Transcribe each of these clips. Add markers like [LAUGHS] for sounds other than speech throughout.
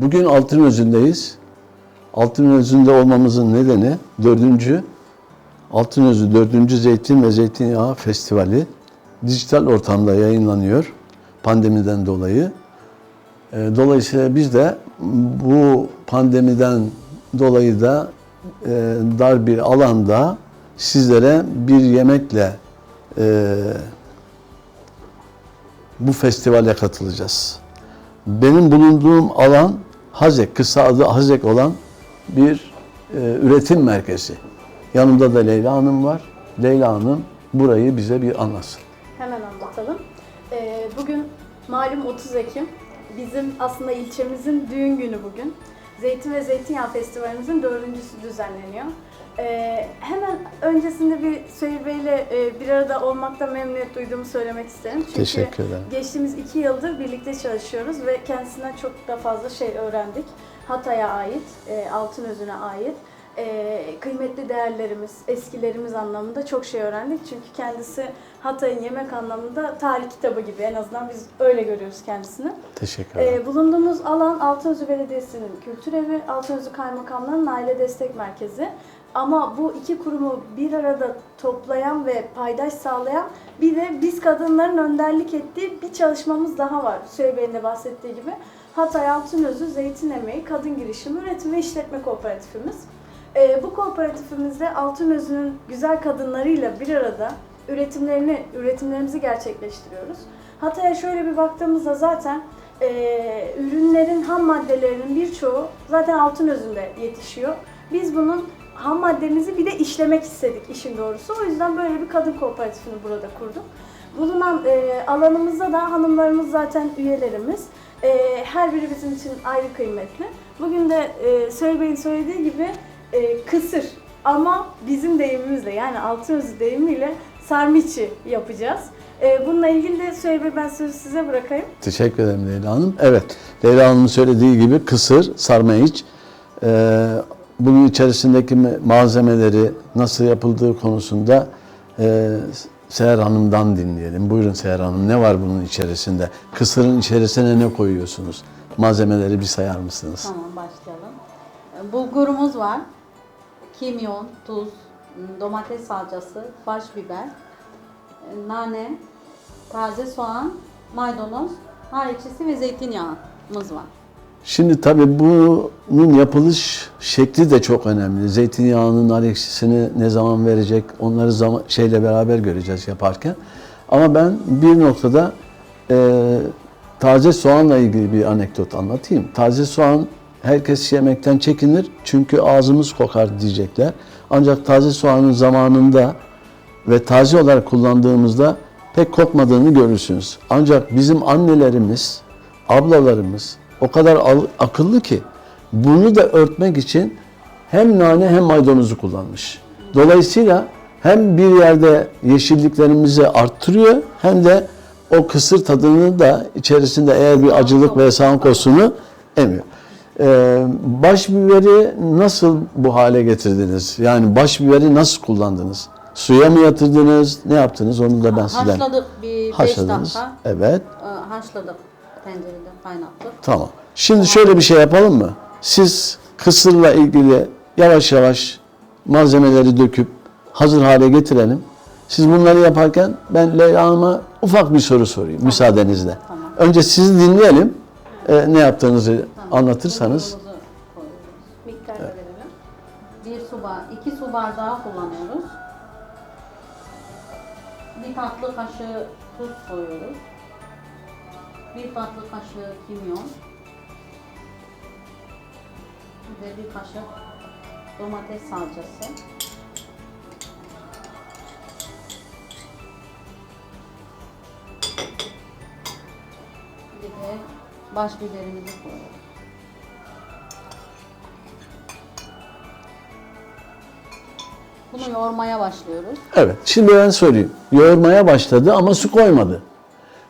Bugün Altınözü'ndeyiz. Altınözü'nde olmamızın nedeni dördüncü Altınözü dördüncü Zeytin ve Zeytinyağı Festivali dijital ortamda yayınlanıyor pandemiden dolayı. E, Dolayısıyla biz de bu pandemiden dolayı da e, dar bir alanda sizlere bir yemekle e, bu festivale katılacağız. Benim bulunduğum alan Hazek, kısa adı Hazek olan bir e, üretim merkezi. Yanımda da Leyla Hanım var. Leyla Hanım burayı bize bir anlatsın. Hemen anlatalım. Ee, bugün malum 30 Ekim. Bizim aslında ilçemizin düğün günü bugün. Zeytin ve Zeytinyağı Festivalimizin dördüncüsü düzenleniyor. Ee, hemen öncesinde bir Süheyl Bey'le e, bir arada olmakta memnuniyet duyduğumu söylemek isterim. Çünkü Teşekkür ederim. geçtiğimiz iki yıldır birlikte çalışıyoruz ve kendisinden çok da fazla şey öğrendik. Hatay'a ait, e, Altınözü'ne ait e, kıymetli değerlerimiz, eskilerimiz anlamında çok şey öğrendik. Çünkü kendisi Hatay'ın yemek anlamında tarih kitabı gibi en azından biz öyle görüyoruz kendisini. Teşekkür ederim. Ee, bulunduğumuz alan Altınözü Belediyesi'nin kültür evi, Altınözü Kaymakamlığı'nın aile destek merkezi. Ama bu iki kurumu bir arada toplayan ve paydaş sağlayan bir de biz kadınların önderlik ettiği bir çalışmamız daha var. Süheyl Bey'in de bahsettiği gibi. Hatay Altınözü Zeytin Emeği Kadın Girişimi Üretim ve İşletme Kooperatifimiz. Ee, bu kooperatifimizde Altınözü'nün güzel kadınlarıyla bir arada üretimlerini, üretimlerimizi gerçekleştiriyoruz. Hatay'a şöyle bir baktığımızda zaten e, ürünlerin ham maddelerinin birçoğu zaten altın özünde yetişiyor. Biz bunun ham maddemizi bir de işlemek istedik işin doğrusu. O yüzden böyle bir kadın kooperatifini burada kurduk. Bulunan e, alanımızda da hanımlarımız zaten üyelerimiz. E, her biri bizim için ayrı kıymetli. Bugün de e, Süheyl Bey'in söylediği gibi e, kısır ama bizim deyimimizle yani Altınözü deyimiyle sarmiçi yapacağız. E, bununla ilgili de Süheyl Bey ben sözü size bırakayım. Teşekkür ederim Leyla Hanım. Evet, Leyla Hanım'ın söylediği gibi kısır, sarma iç. Ee, bunun içerisindeki me- malzemeleri nasıl yapıldığı konusunda e, Seher Hanım'dan dinleyelim. Buyurun Seher Hanım, ne var bunun içerisinde? Kısırın içerisine ne koyuyorsunuz? Malzemeleri bir sayar mısınız? Tamam başlayalım. E, Bulgurumuz var. Kimyon, tuz, m, domates salçası, baş biber, e, nane, taze soğan, maydanoz, nar ekşisi ve zeytinyağımız var. Şimdi tabii bunun yapılış şekli de çok önemli. Zeytinyağının nar ekşisini ne zaman verecek onları zaman, şeyle beraber göreceğiz yaparken. Ama ben bir noktada e, taze soğanla ilgili bir anekdot anlatayım. Taze soğan herkes yemekten çekinir çünkü ağzımız kokar diyecekler. Ancak taze soğanın zamanında ve taze olarak kullandığımızda pek kokmadığını görürsünüz. Ancak bizim annelerimiz, ablalarımız o kadar akıllı ki bunu da örtmek için hem nane hem maydanozu kullanmış. Dolayısıyla hem bir yerde yeşilliklerimizi arttırıyor hem de o kısır tadını da içerisinde eğer bir acılık ve sankosunu emiyor. Ee, baş biberi nasıl bu hale getirdiniz? Yani baş biberi nasıl kullandınız? Suya mı yatırdınız? Ne yaptınız? Onu da ben sizden Haşladık bir 5 haşladınız. dakika. Evet. e, Haşladık tencerede kaynattık. Tamam. Şimdi şöyle bir şey yapalım mı? Siz kısırla ilgili yavaş yavaş malzemeleri döküp hazır hale getirelim. Siz bunları yaparken ben Leyla Hanım'a ufak bir soru sorayım müsaadenizle. Tamam. Önce sizi dinleyelim. Ee, ne yaptığınızı anlatırsanız. Miktar da verelim. Bir su bar, iki su bardağı kullanıyoruz. Bir tatlı kaşığı tuz koyuyoruz. Bir tatlı kaşığı kimyon. Ve bir kaşık domates salçası. Bir de baş biberimizi koyuyoruz. Bunu yoğurmaya başlıyoruz. Evet. Şimdi ben sorayım. Yoğurmaya başladı ama su koymadı.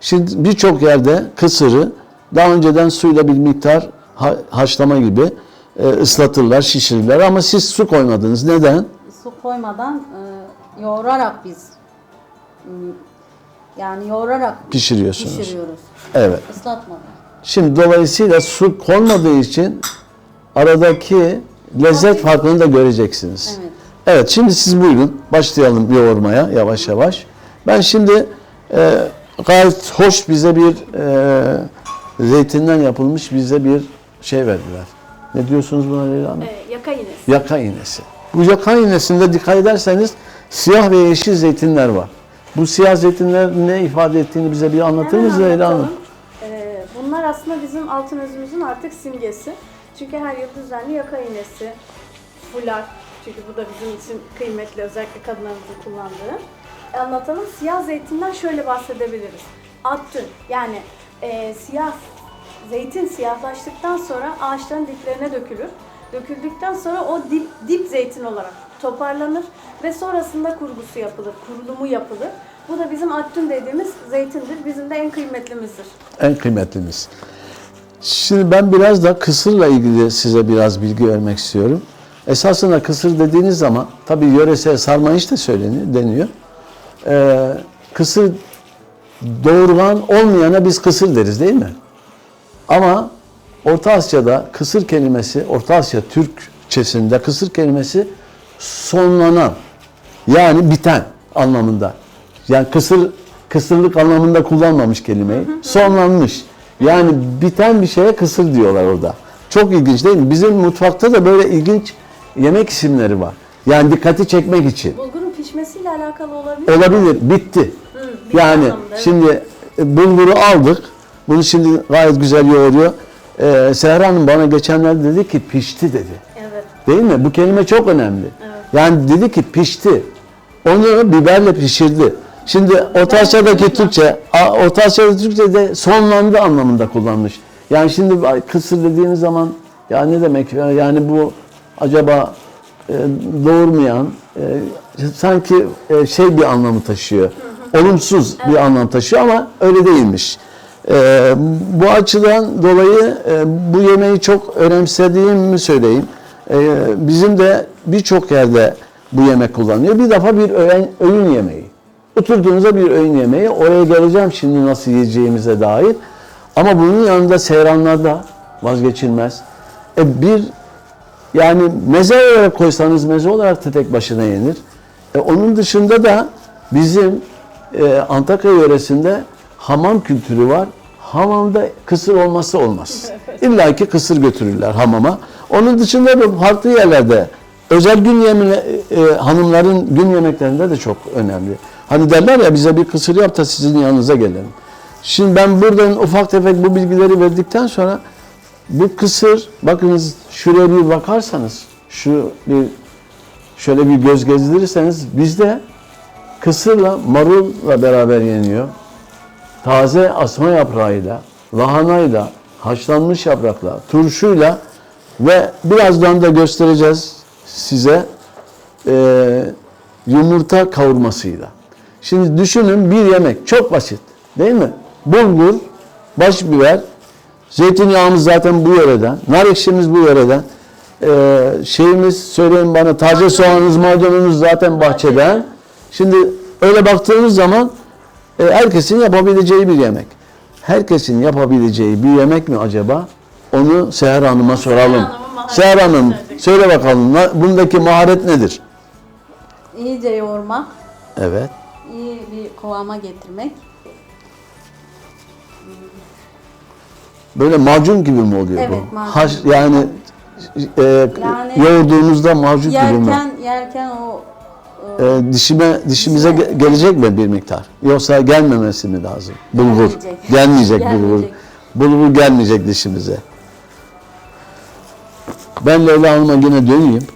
Şimdi birçok yerde kısırı daha önceden suyla bir miktar ha- haşlama gibi e, ıslatırlar, şişirirler ama siz su koymadınız. Neden? Su koymadan e, yoğurarak biz yani yoğurarak Pişiriyorsunuz. pişiriyoruz. Evet. Islatmadan. Şimdi dolayısıyla su konmadığı için aradaki lezzet farkını da göreceksiniz. Evet. Evet şimdi siz buyurun başlayalım yoğurmaya yavaş yavaş. Ben şimdi e, gayet hoş bize bir e, zeytinden yapılmış bize bir şey verdiler. Ne diyorsunuz buna Leyla Hanım? Ee, yaka iğnesi. Yaka iğnesi. Bu yaka iğnesinde dikkat ederseniz siyah ve yeşil zeytinler var. Bu siyah zeytinler ne ifade ettiğini bize bir anlatır Hemen mısınız Leyla Hanım? Ee, bunlar aslında bizim altın özümüzün artık simgesi. Çünkü her yıl düzenli yaka iğnesi, fular. Çünkü bu da bizim için kıymetli, özellikle kadınlarımızın kullandığı. E, Anlatalım. Siyah zeytinden şöyle bahsedebiliriz. Attün yani e, siyah zeytin siyahlaştıktan sonra ağaçların diplerine dökülür. Döküldükten sonra o dip, dip zeytin olarak toparlanır ve sonrasında kurgusu yapılır, kurulumu yapılır. Bu da bizim attün dediğimiz zeytindir. Bizim de en kıymetlimizdir. En kıymetlimiz. Şimdi ben biraz da kısırla ilgili size biraz bilgi vermek istiyorum. Esasında kısır dediğiniz zaman tabii yöresel sarmayış da söyleniyor, deniyor. Ee, kısır doğurgan olmayana biz kısır deriz değil mi? Ama Orta Asya'da kısır kelimesi, Orta Asya Türkçesinde kısır kelimesi sonlanan yani biten anlamında. Yani kısır kısırlık anlamında kullanmamış kelimeyi. Sonlanmış. Yani biten bir şeye kısır diyorlar orada. Çok ilginç değil mi? Bizim mutfakta da böyle ilginç yemek isimleri var. Yani dikkati çekmek için. Bulgurun pişmesiyle alakalı olabilir? Olabilir. Bitti. bitti Yani anlamında, evet. şimdi e, bulguru aldık. Bunu şimdi gayet güzel yoğuruyor. Ee, Seher Hanım bana geçenlerde dedi ki pişti dedi. Evet. Değil mi? Bu kelime çok önemli. Yani dedi ki pişti. Onu biberle pişirdi. Şimdi Orta Asya'daki Türkçe, Orta Asya'da Türkçe'de sonlandı anlamında kullanmış. Yani şimdi kısır dediğimiz zaman ya ne demek ya? yani bu acaba e, doğurmayan e, sanki e, şey bir anlamı taşıyor. Olumsuz bir anlam taşıyor ama öyle değilmiş. E, bu açıdan dolayı e, bu yemeği çok önemsediğimi söyleyeyim. E, bizim de birçok yerde bu yemek kullanılıyor. Bir defa bir öğün, öğün yemeği. Oturduğunuzda bir öğün yemeği. Oraya geleceğim şimdi nasıl yiyeceğimize dair. Ama bunun yanında seyranlarda vazgeçilmez. E, bir yani meze olarak koysanız meze olarak da tek başına yenir. E, onun dışında da bizim e, Antakya yöresinde hamam kültürü var. Hamamda kısır olması olmaz. İlla ki kısır götürürler hamama. Onun dışında da farklı yerlerde özel gün yemine, e, hanımların gün yemeklerinde de çok önemli. Hani derler ya bize bir kısır yap da sizin yanınıza gelelim. Şimdi ben buradan ufak tefek bu bilgileri verdikten sonra bu kısır, bakınız şuraya bir bakarsanız, şu bir şöyle bir göz gezdirirseniz bizde kısırla marulla beraber yeniyor. Taze asma yaprağıyla, lahanayla, haşlanmış yaprakla, turşuyla ve birazdan da göstereceğiz size eee, yumurta kavurmasıyla. Şimdi düşünün bir yemek çok basit değil mi? Bulgur, baş biber, zeytinyağımız zaten bu yöreden, nar ekşimiz bu yöreden, eee, şeyimiz söyleyin bana taze soğanımız, maydanozumuz zaten bahçeden. Şimdi öyle baktığımız zaman e, herkesin yapabileceği bir yemek. Herkesin yapabileceği bir yemek mi acaba? Onu Seher Hanım'a soralım. Seher Hanım söyle bakalım bundaki maharet nedir? İyice yoğurmak, Evet. iyi bir kıvama getirmek. Böyle macun gibi mi oluyor Evet, bu? macun Haş, yani e, Yani yoğurduğumuzda macun gibi mi? Yerken yerken o e, dişime dişimize ge- gelecek mi bir miktar? Yoksa gelmemesi mi lazım? Bulgur. Gelmeyecek. Gelmeyecek, bulgur. Gelmeyecek. Bulgur gelmeyecek dişimize. Ben Leyla Hanım'a yine döneyim.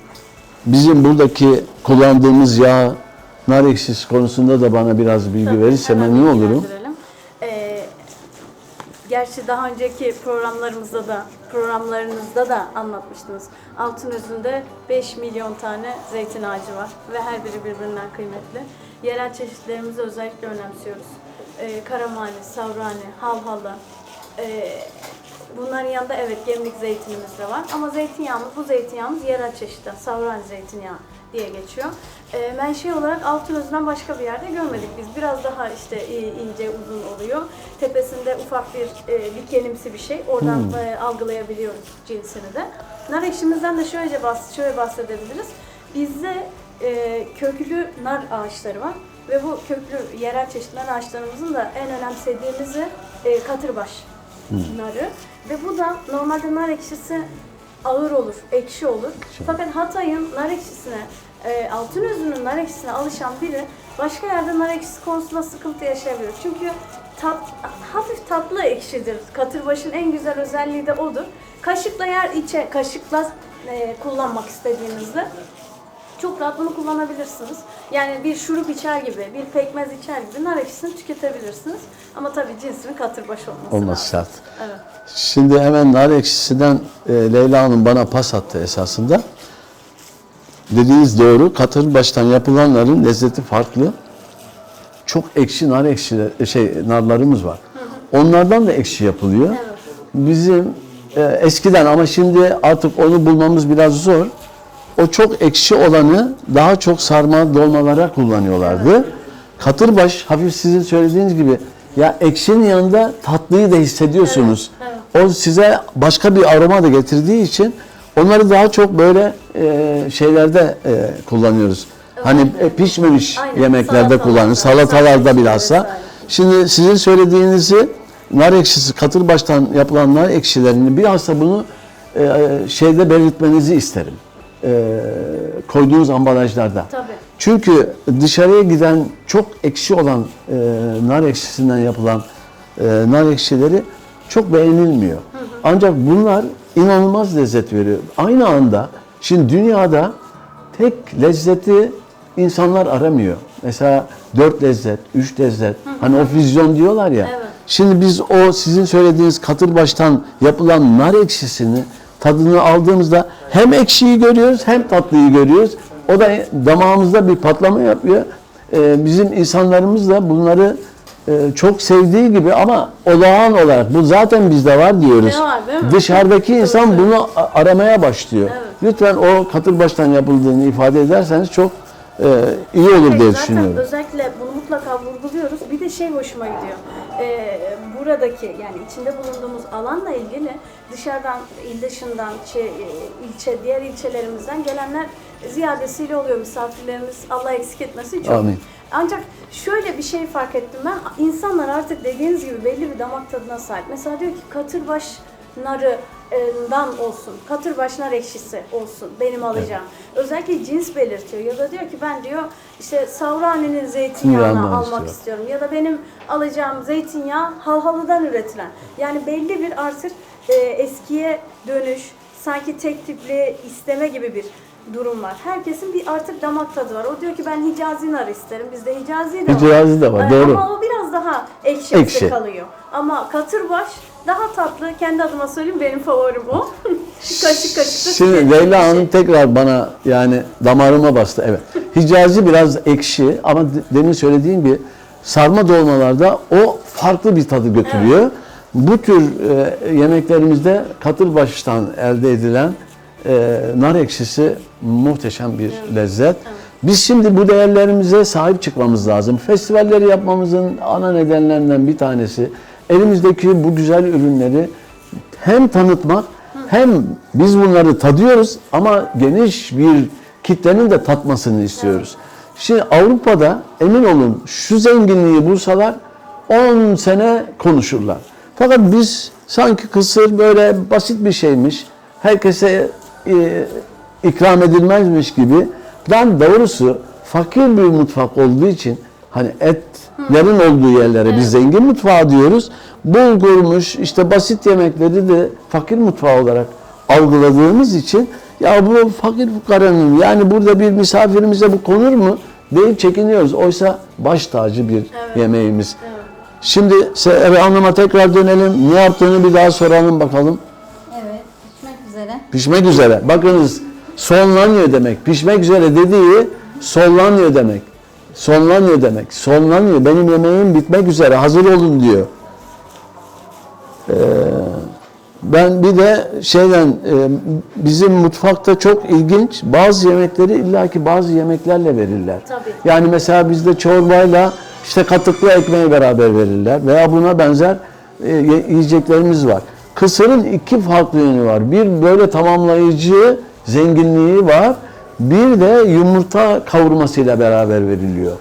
Bizim buradaki kullandığımız yağ, nar ekşisi konusunda da bana biraz bilgi verirse Hemen memnun olurum. bilgilendirelim. Gerçi daha önceki programlarımızda da programlarınızda da anlatmıştınız. Altınözü'nde 5 milyon tane zeytin ağacı var ve her biri birbirinden kıymetli. Yerel çeşitlerimizi özellikle önemsiyoruz. Ee, Karamani, Savrani, Halhalı, ee, Bunların yanında evet gemlik zeytinimiz de var. Ama zeytinyağımız, bu zeytinyağımız yerel çeşitten. Savrani zeytinyağı diye geçiyor. E, menşe olarak Altınözü'nden başka bir yerde görmedik biz. Biraz daha işte e, ince, uzun oluyor. Tepesinde ufak bir e, dikenimsi bir şey. Oradan e, algılayabiliyoruz cinsini de. Nar ekşimizden de şöyle, bahs şöyle bahsedebiliriz. Bizde e, köklü nar ağaçları var. Ve bu köklü yerel çeşitli nar ağaçlarımızın da en önemsediğimizi e, katırbaş narı. Ve bu da normalde nar ekşisi ağır olur, ekşi olur. Fakat Hatay'ın nar ekşisine, e, Altınözü'nün nar ekşisine alışan biri başka yerde nar ekşisi konusunda sıkıntı yaşayabilir. Çünkü tat, hafif tatlı ekşidir. Katırbaşın en güzel özelliği de odur. Kaşıkla yer içe, kaşıkla e, kullanmak istediğinizde çok rahat bunu kullanabilirsiniz. Yani bir şurup içer gibi, bir pekmez içer gibi nar ekşisini tüketebilirsiniz. Ama tabii cinsinin katırbaş olması Olması lazım. şart. Evet. Şimdi hemen nar ekşisinden e, Leyla Hanım bana pas attı esasında. Dediğiniz doğru. Katır baştan yapılanların lezzeti farklı. Çok ekşi nar ekşi şey narlarımız var. Onlardan da ekşi yapılıyor. Bizim e, eskiden ama şimdi artık onu bulmamız biraz zor. O çok ekşi olanı daha çok sarma dolmalara kullanıyorlardı. Katırbaş hafif sizin söylediğiniz gibi ya ekşinin yanında tatlıyı da hissediyorsunuz. O size başka bir aroma da getirdiği için onları daha çok böyle e, şeylerde e, kullanıyoruz. Hani e, pişmemiş Aynen, yemeklerde kullanıyoruz. Salatalarda salata bilhassa. vesaire. Şimdi sizin söylediğinizi nar ekşisi katırbaştan yapılan nar ekşilerini bilhassa bunu e, şeyde belirtmenizi isterim. E, koyduğunuz ambalajlarda. Tabii. Çünkü dışarıya giden çok ekşi olan e, nar ekşisinden yapılan e, nar ekşileri çok beğenilmiyor. Ancak bunlar inanılmaz lezzet veriyor. Aynı anda şimdi dünyada tek lezzeti insanlar aramıyor. Mesela dört lezzet, üç lezzet. Hani o füzyon diyorlar ya. Evet. Şimdi biz o sizin söylediğiniz katırbaştan yapılan nar ekşisini tadını aldığımızda hem ekşiyi görüyoruz hem tatlıyı görüyoruz. O da damağımızda bir patlama yapıyor. Ee, bizim insanlarımız da bunları çok sevdiği gibi ama olağan olarak bu zaten bizde var diyoruz. Ne var, değil mi? Dışarıdaki insan Tabii. bunu aramaya başlıyor. Evet. Lütfen o katırbaştan yapıldığını ifade ederseniz çok e, iyi olur Hayır, diye zaten düşünüyorum. özellikle bunu mutlaka vurguluyoruz. Bir de şey hoşuma gidiyor. Ee, buradaki yani içinde bulunduğumuz alanla ilgili dışarıdan, il dışından, şey, e, ilçe, diğer ilçelerimizden gelenler ziyadesiyle oluyor. Misafirlerimiz Allah eksik etmesin çok. Amin. Ancak şöyle bir şey fark ettim ben. İnsanlar artık dediğiniz gibi belli bir damak tadına sahip. Mesela diyor ki katırbaş narından olsun, katırbaş nar ekşisi olsun benim alacağım. Özellikle cins belirtiyor ya da diyor ki ben diyor işte Savrani'nin zeytinyağını almak istiyor. istiyorum ya da benim alacağım zeytinyağı halhalıdan üretilen. Yani belli bir artık e, eskiye dönüş, sanki tek tipli isteme gibi bir durum var. Herkesin bir artık damak tadı var. O diyor ki ben Hicazi nar isterim. Bizde Hicazi de var. Hicazi de var, Ee, doğru. Ama o biraz daha ekşi, Ekşi. kalıyor. Ama katırbaş daha tatlı. Kendi adıma söyleyeyim benim favorim o. [LAUGHS] kaşık kaşık da Şimdi Leyla şey. Hanım tekrar bana yani damarıma bastı. Evet. Hicazi biraz ekşi ama de- demin söylediğim gibi sarma dolmalarda o farklı bir tadı götürüyor. Bu tür e, yemeklerimizde katırbaştan elde edilen e, nar ekşisi muhteşem bir lezzet. Biz şimdi bu değerlerimize sahip çıkmamız lazım. Festivalleri yapmamızın ana nedenlerinden bir tanesi elimizdeki bu güzel ürünleri hem tanıtmak hem biz bunları tadıyoruz ama geniş bir kitlenin de tatmasını istiyoruz. Şimdi Avrupa'da emin olun şu zenginliği bulsalar 10 sene konuşurlar. Fakat biz sanki kısır böyle basit bir şeymiş, herkese e, ikram edilmezmiş gibi. Ben doğrusu fakir bir mutfak olduğu için hani etlerin olduğu yerlere biz zengin mutfağı diyoruz. Bulgurmuş işte basit yemekleri de fakir mutfağı olarak algıladığımız için ya bu fakir fukaranın yani burada bir misafirimize bu konur mu deyip çekiniyoruz. Oysa baş tacı bir yemeğimiz. Şimdi Eve Hanım'a tekrar dönelim. Ne yaptığını bir daha soralım bakalım. Evet, pişmek üzere. Pişmek üzere. Bakınız sonlanıyor demek. Pişmek üzere dediği sonlanıyor demek. Sonlanıyor demek. Sonlanıyor. Benim yemeğim bitmek üzere. Hazır olun diyor. Ee, Ben bir de şeyden e, bizim mutfakta çok ilginç bazı yemekleri illaki bazı yemeklerle verirler. Tabii. Yani mesela bizde çorbayla işte katıklı ekmeği beraber verirler veya buna benzer e, ye- yiyeceklerimiz var. Kısırın iki farklı yönü var. Bir böyle tamamlayıcı zenginliği var. Bir de yumurta kavurmasıyla beraber veriliyor.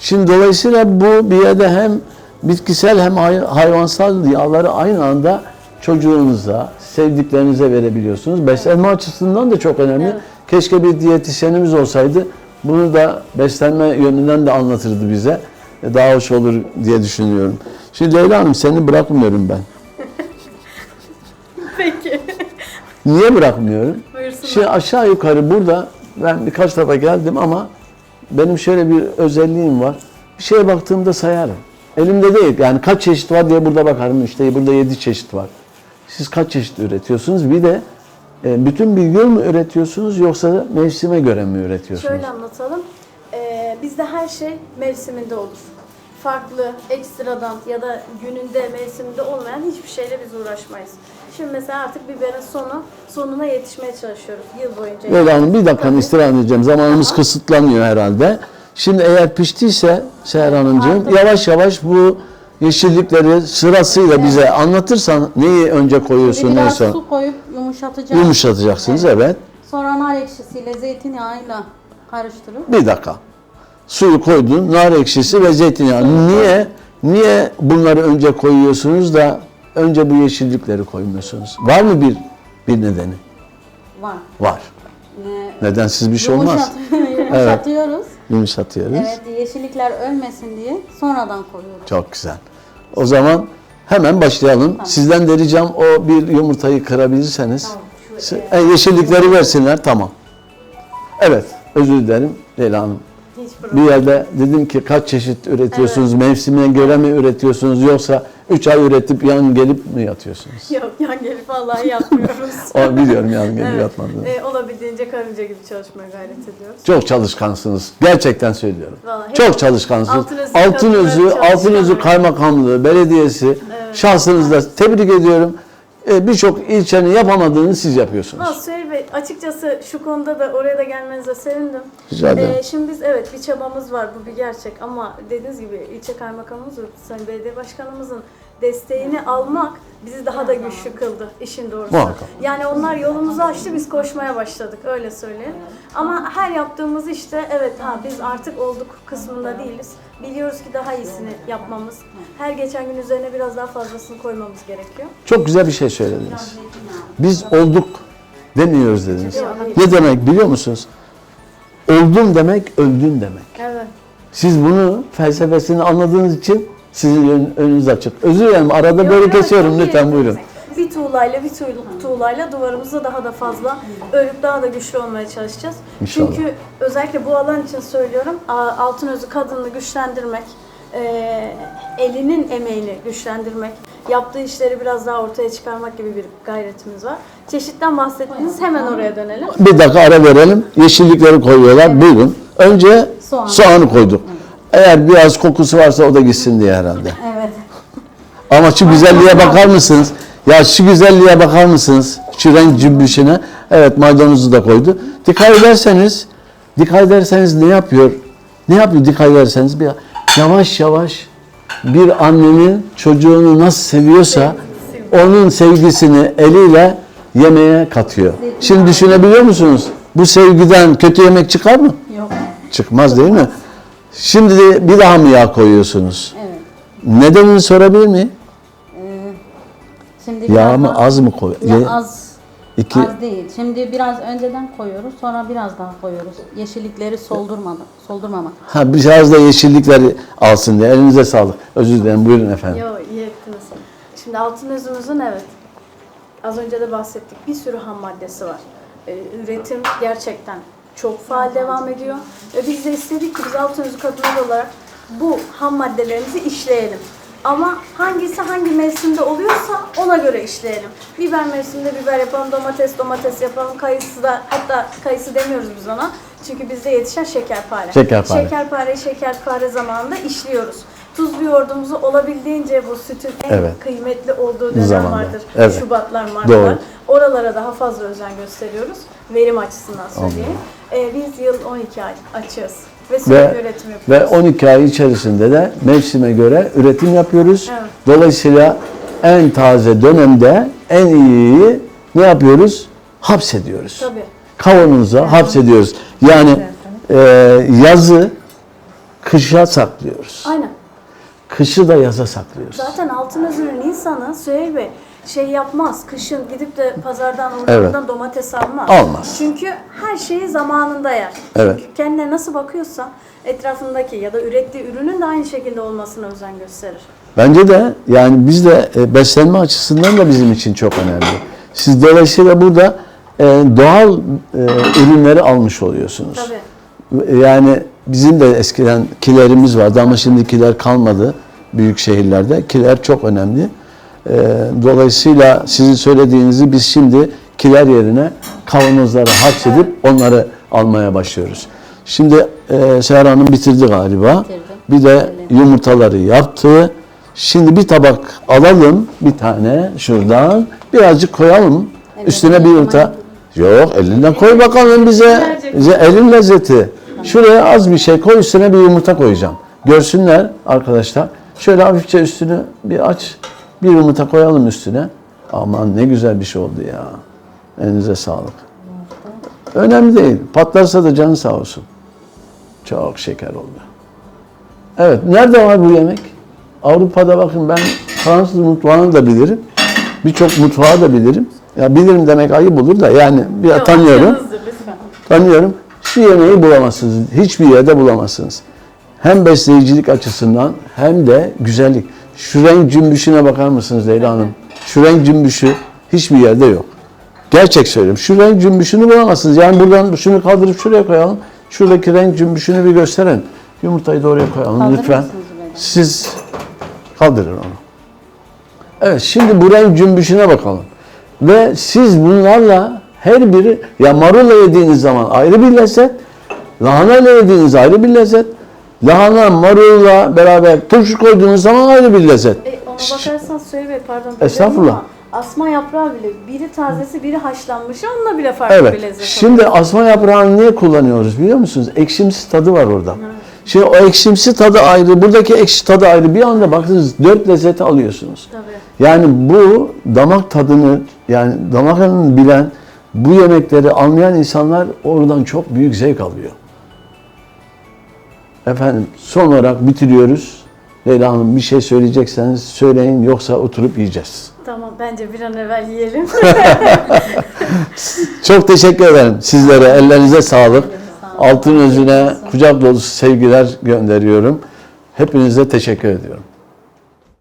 Şimdi dolayısıyla bu bir yerde hem bitkisel hem hay- hayvansal yağları aynı anda çocuğunuza, sevdiklerinize verebiliyorsunuz. Beslenme açısından da çok önemli. Keşke bir diyetisyenimiz olsaydı. Bunu da beslenme yönünden de anlatırdı bize. E, Daha hoş olur diye düşünüyorum. Şimdi Leyla Hanım seni bırakmıyorum ben. [LAUGHS] Peki. Niye bırakmıyorum? Buyursunlar. Şimdi aşağı yukarı burada ben birkaç defa geldim ama benim şöyle bir özelliğim var. Bir şeye baktığımda sayarım. Elimde değil yani kaç çeşit var diye burada bakarım. İşte burada yedi çeşit var. Siz kaç çeşit üretiyorsunuz? Bir de e, bütün bir yıl mı üretiyorsunuz yoksa mevsime göre mi üretiyorsunuz? Şöyle anlatalım. Ee, bizde her şey mevsiminde olur. Farklı, ekstradan ya da gününde, mevsiminde olmayan hiçbir şeyle biz uğraşmayız. Şimdi mesela artık biberin sonu, sonuna yetişmeye çalışıyoruz yıl boyunca. Leyla Hanım bir dakikanı istirham edeceğim. Zamanımız Tamam. kısıtlanıyor herhalde. Şimdi eğer piştiyse Seher Hanımcığım Artık- yavaş yavaş bu yeşillikleri sırasıyla bize anlatırsan neyi önce koyuyorsun biraz neyse su koyup yumuşatacağız. yumuşatacaksınız evet. Sonra nar ekşisiyle zeytinyağıyla karıştırıp Bir dakika. Suyu koydun, nar ekşisi ve zeytinyağı. Niye niye bunları önce koyuyorsunuz da önce bu yeşillikleri koymuyorsunuz? Var mı bir bir nedeni? var. Var. Ne- Nedensiz bir şey olmaz. Yumuşat- [LAUGHS] yumuşatıyoruz. Yumuşatıyoruz. Evet, yeşillikler ölmesin diye sonradan koyuyoruz. Çok güzel. O zaman hemen başlayalım. Sizden de ricam o bir yumurtayı kırabilirseniz. Şu, E, yeşillikleri versinler tamam. Evet özür dilerim Leyla Hanım. Bir yerde dedim ki kaç çeşit üretiyorsunuz, mevsimine göre mi üretiyorsunuz yoksa 3 ay üretip yan gelip mi yatıyorsunuz? Yok yan gelip vallahi yapmıyoruz. O [LAUGHS] biliyorum yan gelip Evet. yatmadığını. Ee, olabildiğince karınca gibi çalışmaya gayret ediyoruz. Çok çalışkansınız. Gerçekten söylüyorum. Vallahi Çok çalışkansınız. Altınözü, kadınları Altınözü çalışkan. Kaymakamlığı, Belediyesi şahsınızla tebrik ediyorum. Ee, Birçok ilçenin yapamadığını siz yapıyorsunuz. Ama Süheyl Bey açıkçası şu konuda da oraya da gelmenize sevindim. Rica ederim. Ee, şimdi biz evet bir çabamız var bu bir gerçek ama dediğiniz gibi ilçe kaymakamımız ve Sayın Belediye Başkanımızın desteğini almak bizi daha da güçlü kıldı işin doğrusu. Muhakkak. Yani onlar yolumuzu açtı biz koşmaya başladık öyle söyleyeyim. Ama her yaptığımız işte evet ha biz artık olduk kısmında değiliz. Biliyoruz ki daha iyisini yapmamız, her geçen gün üzerine biraz daha fazlasını koymamız gerekiyor. Çok güzel bir şey söylediniz. Biz olduk demiyoruz dediniz. Ne demek biliyor musunuz? Oldum demek öldün demek. Evet. Siz bunu felsefesini anladığınız için sizin ön- önünüz açık. Özür dilerim arada böyle kesiyorum lütfen buyurun. Bir tuğlayla bir tuğ- tuğlayla duvarımızı daha da fazla örüp daha da güçlü olmaya çalışacağız. İnşallah. Çünkü özellikle bu alan için söylüyorum altın özü kadını güçlendirmek, e, elinin emeğini güçlendirmek, yaptığı işleri biraz daha ortaya çıkarmak gibi bir gayretimiz var. Çeşitten bahsettiniz hemen oraya dönelim. Bir dakika ara verelim. Yeşillikleri koyuyorlar. Buyurun. Önce Soğan. soğanı koyduk. Eğer biraz kokusu varsa o da gitsin diye herhalde. Evet. Ama şu güzelliğe bakar mısınız? Ya şu güzelliğe bakar mısınız? Şu renk cümbüşüne. Evet maydanozu da koydu. Dikkat ederseniz, dikkat ederseniz ne yapıyor? Ne yapıyor dikkat ederseniz? Bir, yavaş yavaş bir annenin çocuğunu nasıl seviyorsa onun sevgisini eliyle yemeğe katıyor. Şimdi düşünebiliyor musunuz? Bu sevgiden kötü yemek çıkar mı? Yok. Çıkmaz değil mi? Şimdi de bir daha mı yağ koyuyorsunuz? Evet. Nedenini sorabilir miyim? Ee, şimdi Yağ mı daha- az mı koy? Ya Ye- az. İki, Az değil. Şimdi biraz önceden koyuyoruz, sonra biraz daha koyuyoruz. Yeşillikleri soldurmadan, soldurmamak. ha biraz da yeşillikleri alsın diye. Elinize sağlık. Özür dilerim. Buyurun efendim. Yo iyi ettiniz. Şimdi altın özümüzün evet az önce de bahsettik bir sürü ham maddesi var. Ee, üretim gerçekten çok faal devam ediyor. Ve biz de istedik ki biz altın özü kadınlar olarak bu ham maddelerimizi işleyelim. Ama hangisi hangi mevsimde oluyorsa ona göre işleyelim. Biber mevsiminde biber yapalım, domates domates yapalım, kayısı da hatta kayısı demiyoruz biz ona. Çünkü bizde yetişen şekerpare. Şekerpare. Şekerpareyi şekerpare zamanında işliyoruz. tuzlu yoğurdumuzu olabildiğince bu sütün en Evet. kıymetli olduğu dönem Zamanda. vardır. Evet. Şubatlar, Martlar. Doğru. Oralara daha fazla özen gösteriyoruz. Verim açısından söyleyeyim. Ee, biz yıl 12 ay açığız. Ve sürekli Ve, üretim ve yapıyoruz. 12 ay içerisinde de mevsime göre üretim yapıyoruz. Evet. Dolayısıyla en taze dönemde en iyiyi ne yapıyoruz? Hapsediyoruz. Tabii. Kavanoza hapsediyoruz. Yani e, yazı kışa saklıyoruz. Aynen. Kışı da yaza saklıyoruz. Zaten altın özürün insanı Süheyl Bey şey yapmaz. Kışın gidip de pazardan oradan domates almaz. Almaz. Çünkü her şeyi zamanında yer. Evet. Çünkü kendine nasıl bakıyorsa etrafındaki ya da ürettiği ürünün de aynı şekilde olmasına özen gösterir. Bence de yani biz de e, beslenme açısından da bizim için çok önemli. Siz dolayısıyla burada e, doğal e, ürünleri almış oluyorsunuz. Tabii. Yani bizim de eskiden kilerimiz vardı ama şimdi kiler kalmadı büyük şehirlerde. Kiler çok önemli. Ee, Dolayısıyla sizin söylediğinizi biz şimdi kiler yerine kavanozlara hapsedip onları almaya başlıyoruz. Şimdi e, Seher Hanım bitirdi galiba. Bitirdim. Bir de yumurtaları yaptı. Şimdi bir tabak alalım bir tane şuradan. Birazcık koyalım. Üstüne bir yumurta. Yok elinden koy bakalım bize. bize elin lezzeti. Şuraya az bir şey koy üstüne bir yumurta koyacağım. Görsünler arkadaşlar. Şöyle hafifçe üstünü bir aç. Bir yumurta koyalım üstüne. Aman ne güzel bir şey oldu ya. Elinize sağlık. Önemli değil. Patlarsa da canı sağ olsun. Çok şeker oldu. Evet. Nerede var bu yemek? Avrupa'da bakın ben Fransız mutfağını da bilirim. Birçok mutfağı da bilirim. Ya bilirim demek ayıp olur da yani bir Yok, tanıyorum. Tanıyorum. Şu yemeği bulamazsınız. Hiçbir yerde bulamazsınız. Hem besleyicilik açısından hem de güzellik. Şu renk cümbüşüne bakar mısınız Leyla Hanım? Şu renk cümbüşü hiçbir yerde yok. Gerçek söylüyorum. Şu renk cümbüşünü bulamazsınız. Yani buradan şunu kaldırıp şuraya koyalım. Şuradaki renk cümbüşünü bir gösterin. Yumurtayı da oraya koyalım Kaldırır lütfen. Siz kaldırın onu. Evet şimdi bu renk cümbüşüne bakalım. Ve siz bunlarla her biri ya marulla yediğiniz zaman ayrı bir lezzet, lahana ile yediğiniz ayrı bir lezzet, lahana marulla beraber turşu koyduğunuz zaman ayrı bir lezzet. E, ona bakarsan Süheyl Bey pardon. Estağfurullah. ama Asma yaprağı bile biri tazesi biri haşlanmış onunla bile farklı Evet. bir lezzet Şimdi asma yaprağını niye kullanıyoruz biliyor musunuz? Ekşimsi tadı var orada. Şimdi o ekşimsi tadı ayrı, buradaki ekşi tadı ayrı. Bir anda baktınız dört lezzeti alıyorsunuz. Tabii. Yani bu damak tadını yani damak tadını bilen bu yemekleri anlayan insanlar oradan çok büyük zevk alıyor. Efendim son olarak bitiriyoruz. Leyla Hanım bir şey söyleyecekseniz söyleyin yoksa oturup yiyeceğiz. Tamam bence bir an evvel yiyelim. [LAUGHS] Çok teşekkür ederim sizlere. Ellerinize sağlık. Altın özüne kucak dolusu sevgiler gönderiyorum. Hepinize teşekkür ediyorum.